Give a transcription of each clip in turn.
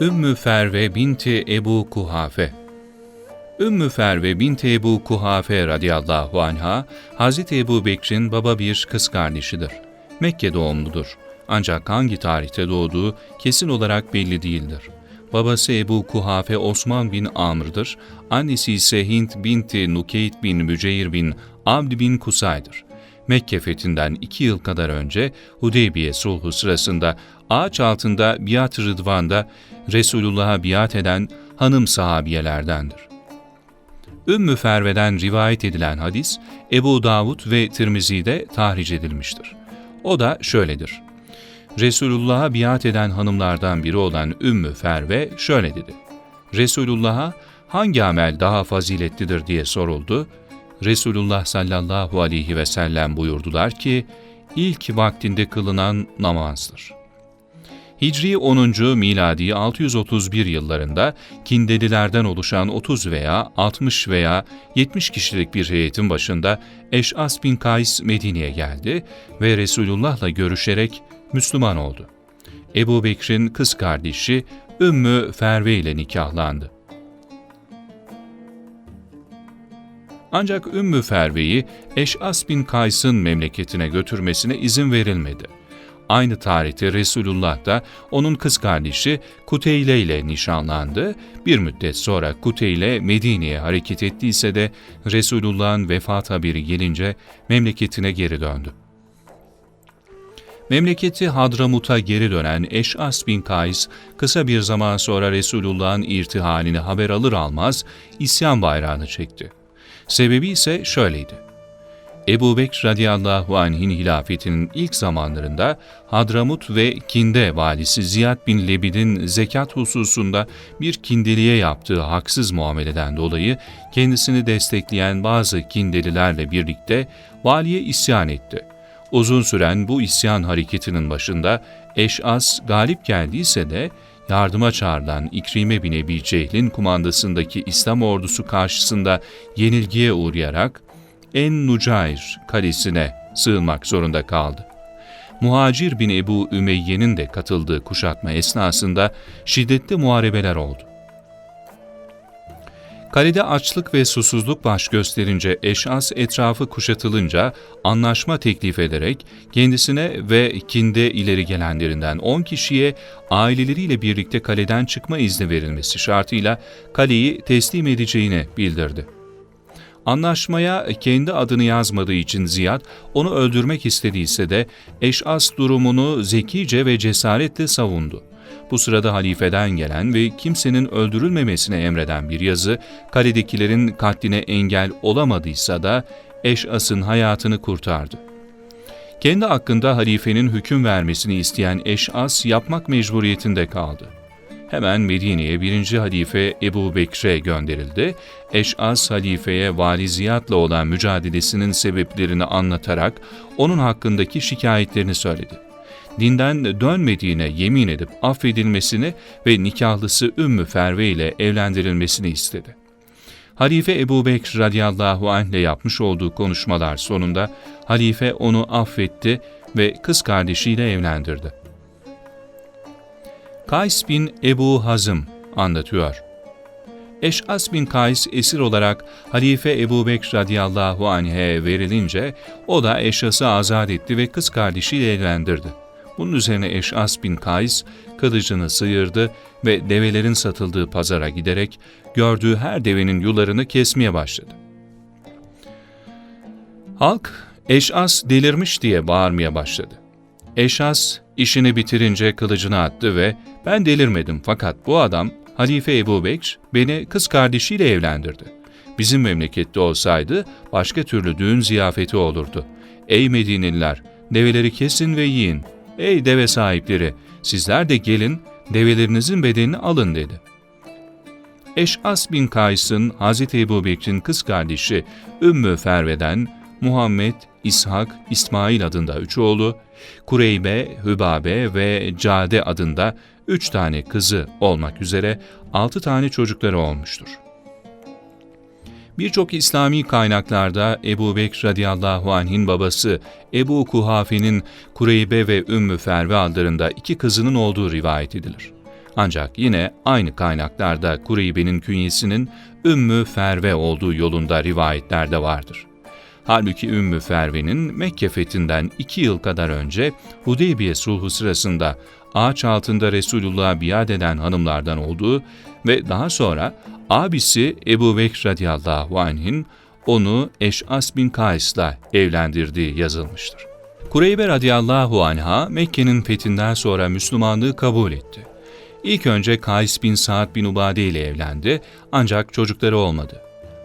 Ümmü Ferve binti Ebu Kuhafe Ümmü Ferve binti Ebu Kuhafe radıyallahu anha, Hz. Ebu Bekir'in baba bir kız kardeşidir. Mekke doğumludur. Ancak hangi tarihte doğduğu kesin olarak belli değildir. Babası Ebu Kuhafe Osman bin Amr'dır, annesi ise Hint binti Nukeyt bin Müceyr bin Abd bin Kusay'dır. Mekke fethinden iki yıl kadar önce Hudeybiye sulhu sırasında ağaç altında biat-ı rıdvanda Resulullah'a biat eden hanım sahabiyelerdendir. Ümmü Ferve'den rivayet edilen hadis Ebu Davud ve Tirmizi'de tahric edilmiştir. O da şöyledir. Resulullah'a biat eden hanımlardan biri olan Ümmü Ferve şöyle dedi. Resulullah'a hangi amel daha faziletlidir diye soruldu. Resulullah sallallahu aleyhi ve sellem buyurdular ki, ilk vaktinde kılınan namazdır. Hicri 10. miladi 631 yıllarında Kindelilerden oluşan 30 veya 60 veya 70 kişilik bir heyetin başında Eş'as bin Kays Medine'ye geldi ve Resulullah'la görüşerek Müslüman oldu. Ebu Bekir'in kız kardeşi Ümmü Ferve ile nikahlandı. Ancak Ümmü Ferve'yi Eş'as bin Kays'ın memleketine götürmesine izin verilmedi. Aynı tarihte Resulullah da onun kız kardeşi Kuteyle ile nişanlandı. Bir müddet sonra Kuteyle Medine'ye hareket ettiyse de Resulullah'ın vefat haberi gelince memleketine geri döndü. Memleketi Hadramut'a geri dönen Eş'as bin Kays, kısa bir zaman sonra Resulullah'ın irtihalini haber alır almaz isyan bayrağını çekti. Sebebi ise şöyleydi. Ebu Bekr radıyallahu anh'in hilafetinin ilk zamanlarında Hadramut ve Kinde valisi Ziyad bin Lebid'in zekat hususunda bir kindeliye yaptığı haksız muameleden dolayı kendisini destekleyen bazı kindelilerle birlikte valiye isyan etti. Uzun süren bu isyan hareketinin başında Eş'as galip geldiyse de yardıma çağrılan İkrime bin Ebi Cehl'in kumandasındaki İslam ordusu karşısında yenilgiye uğrayarak En-Nucair kalesine sığınmak zorunda kaldı. Muhacir bin Ebu Ümeyye'nin de katıldığı kuşatma esnasında şiddetli muharebeler oldu. Kalede açlık ve susuzluk baş gösterince Eş'as etrafı kuşatılınca anlaşma teklif ederek kendisine ve kinde ileri gelenlerinden 10 kişiye aileleriyle birlikte kaleden çıkma izni verilmesi şartıyla kaleyi teslim edeceğini bildirdi. Anlaşmaya kendi adını yazmadığı için Ziyad onu öldürmek istediyse de Eş'as durumunu zekice ve cesaretle savundu. Bu sırada halifeden gelen ve kimsenin öldürülmemesine emreden bir yazı, kaledekilerin katline engel olamadıysa da Eş'as'ın hayatını kurtardı. Kendi hakkında halifenin hüküm vermesini isteyen Eş'as yapmak mecburiyetinde kaldı. Hemen Medine'ye birinci halife Ebu Bekir'e gönderildi. Eş'as halifeye Vali Ziyad'la olan mücadelesinin sebeplerini anlatarak onun hakkındaki şikayetlerini söyledi dinden dönmediğine yemin edip affedilmesini ve nikahlısı Ümmü Ferve ile evlendirilmesini istedi. Halife Ebu Bekr radıyallahu anh ile yapmış olduğu konuşmalar sonunda halife onu affetti ve kız kardeşiyle evlendirdi. Kays bin Ebu Hazım anlatıyor. Eş'as bin Kays esir olarak Halife Ebu Bekr radıyallahu anh'e verilince o da Eş'as'ı azat etti ve kız kardeşiyle evlendirdi. Bunun üzerine Eş'as bin Kays kılıcını sıyırdı ve develerin satıldığı pazara giderek gördüğü her devenin yularını kesmeye başladı. Halk Eş'as delirmiş diye bağırmaya başladı. Eş'as işini bitirince kılıcını attı ve ben delirmedim fakat bu adam Halife Ebu Bekr beni kız kardeşiyle evlendirdi. Bizim memlekette olsaydı başka türlü düğün ziyafeti olurdu. Ey Medineliler, develeri kesin ve yiyin. Ey deve sahipleri, sizler de gelin, develerinizin bedenini alın dedi. Eş'as bin Kays'ın Hz. Ebu Bekir'in kız kardeşi Ümmü Ferve'den Muhammed, İshak, İsmail adında üç oğlu, Kureybe, Hübabe ve Cade adında üç tane kızı olmak üzere altı tane çocukları olmuştur. Birçok İslami kaynaklarda Ebu Bekr radıyallahu anh'in babası Ebu Kuhafe'nin Kureybe ve Ümmü Ferve adlarında iki kızının olduğu rivayet edilir. Ancak yine aynı kaynaklarda Kureybe'nin künyesinin Ümmü Ferve olduğu yolunda rivayetler de vardır. Halbuki Ümmü Ferve'nin Mekke fethinden iki yıl kadar önce Hudeybiye sulhu sırasında ağaç altında Resulullah'a biat eden hanımlardan olduğu ve daha sonra abisi Ebu Bekr radıyallahu anh'in onu Eş'as bin Kays'la evlendirdiği yazılmıştır. Kureybe radıyallahu anha Mekke'nin fethinden sonra Müslümanlığı kabul etti. İlk önce Kays bin Sa'd bin Ubade ile evlendi ancak çocukları olmadı.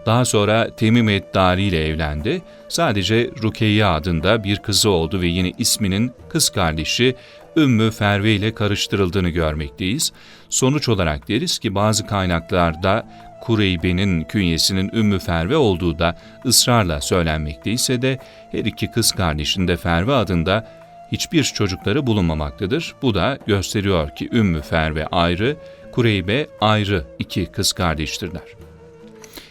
Daha sonra Temim et-Dari ile evlendi. Sadece Rukeyye adında bir kızı oldu ve yine isminin kız kardeşi Ümmü Ferve ile karıştırıldığını görmekteyiz. Sonuç olarak deriz ki bazı kaynaklarda Kureybe'nin künyesinin Ümmü Ferve olduğu da ısrarla söylenmekteyse de her iki kız kardeşinde Ferve adında hiçbir çocukları bulunmamaktadır. Bu da gösteriyor ki Ümmü Ferve ayrı, Kureybe ayrı iki kız kardeştirler.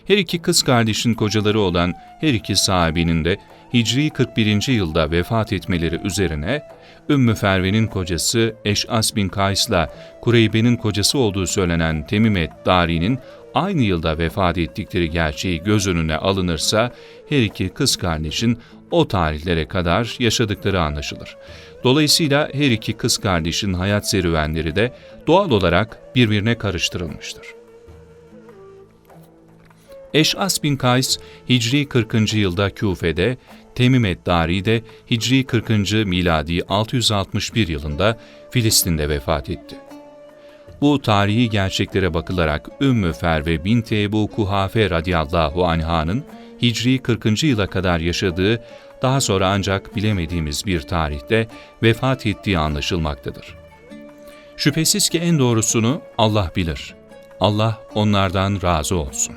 Her iki kız kardeşin kocaları olan her iki sahabinin de Hicri 41. yılda vefat etmeleri üzerine Ümmü Ferve'nin kocası Eş'as bin Kays'la Kureybe'nin kocası olduğu söylenen Temimet Dari'nin aynı yılda vefat ettikleri gerçeği göz önüne alınırsa her iki kız kardeşin o tarihlere kadar yaşadıkları anlaşılır. Dolayısıyla her iki kız kardeşin hayat serüvenleri de doğal olarak birbirine karıştırılmıştır. Eş'as bin Kays, Hicri 40. yılda Küfe'de, Temim et-Dari de Hicri 40. miladi 661 yılında Filistin'de vefat etti. Bu tarihi gerçeklere bakılarak Ümmü Ferve binti Ebu Kuhafe radıyallahu anh'ın Hicri 40. yıla kadar yaşadığı, daha sonra ancak bilemediğimiz bir tarihte vefat ettiği anlaşılmaktadır. Şüphesiz ki en doğrusunu Allah bilir. Allah onlardan razı olsun.